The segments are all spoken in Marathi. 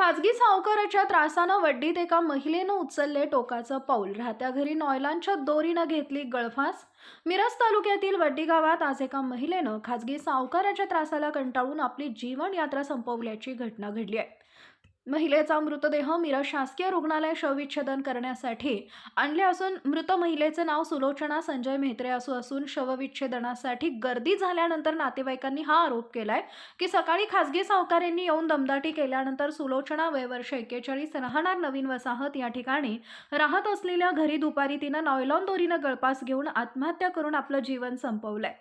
खाजगी सावकाराच्या त्रासानं वड्डीत एका महिलेनं उचलले टोकाचं पाऊल. राहत्या घरी नॉयलांच्या दोरीनं घेतली गळफास. मिरज तालुक्यातील वड्डी गावात आज एका महिलेनं खाजगी सावकाराच्या त्रासाला कंटाळून आपली जीवन यात्रा संपवल्याची घटना घडली आहे. महिलेचा मृतदेह मिरज शासकीय रुग्णालय शवविच्छेदन करण्यासाठी आणले असून मृत महिलेचे नाव सुलोचना संजय मेहत्रे असू असून शवविच्छेदनासाठी गर्दी झाल्यानंतर नातेवाईकांनी हा आरोप केलाय की सकाळी खासगी सावकारांनी येऊन दमदाटी केल्यानंतर सुलोचना वयवर्ष एक्केचाळीस राहणार नवीन वसाहत या ठिकाणी राहत असलेल्या घरी दुपारी तिनं नॉयलॉन दोरीनं गळपास घेऊन आत्महत्या करून आपलं जीवन संपवलंय.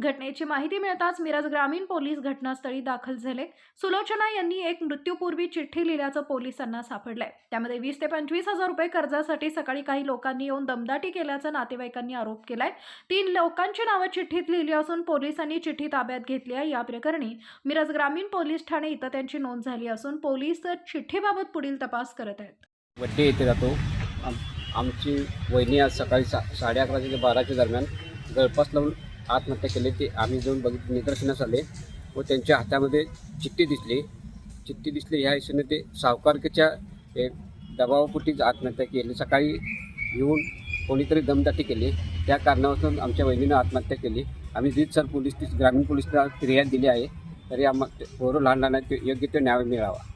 घटनेची माहिती मिळताच मिरज ग्रामीण पोलीस घटनास्थळी दाखल झाले. सुलोचना यांनी एक मृत्यूपूर्वी चिठ्ठी लिहिल्याचं पोलिसांना सापडलंय. त्यामध्ये वीस ते पंचवीस हजार रुपये कर्जासाठी सकाळी काही लोकांनी येऊन दमदाटी केल्याचा नातेवाईकांनी आरोप केलाय. तीन लोकांची नावं चिठ्ठीत लिहिली असून पोलिसांनी चिठ्ठी ताब्यात घेतली आहे. या प्रकरणी मिरज ग्रामीण पोलीस ठाणे इथं त्यांची नोंद झाली असून पोलीस चिठ्ठीबाबत पुढील तपास करत आहेत. वड्डे येथे जातो. आमची वहिनी आज सकाळी सा साडे अकराच्या ते बाराच्या दरम्यान गळपास लावून आत्महत्या केली ते. आम्ही जाऊन बघित निदर्शनास आले व त्यांच्या हातामध्ये चिठ्ठी दिसली. चिठ्ठी दिसली ह्या हिशेने ते सावकारकीच्या ए, दबावापोटीच आत्महत्या केली. सकाळी येऊन कोणीतरी दमदाटी केली. त्या कारणापासून आमच्या वहिनीनं आत्महत्या केली. आम्ही सर पोलीस ग्रामीण पोलीसला फिर्याद दिली आहे. तरी आम्हाला पोरं लहान लहान ते योग्य तो न्याय मिळावा.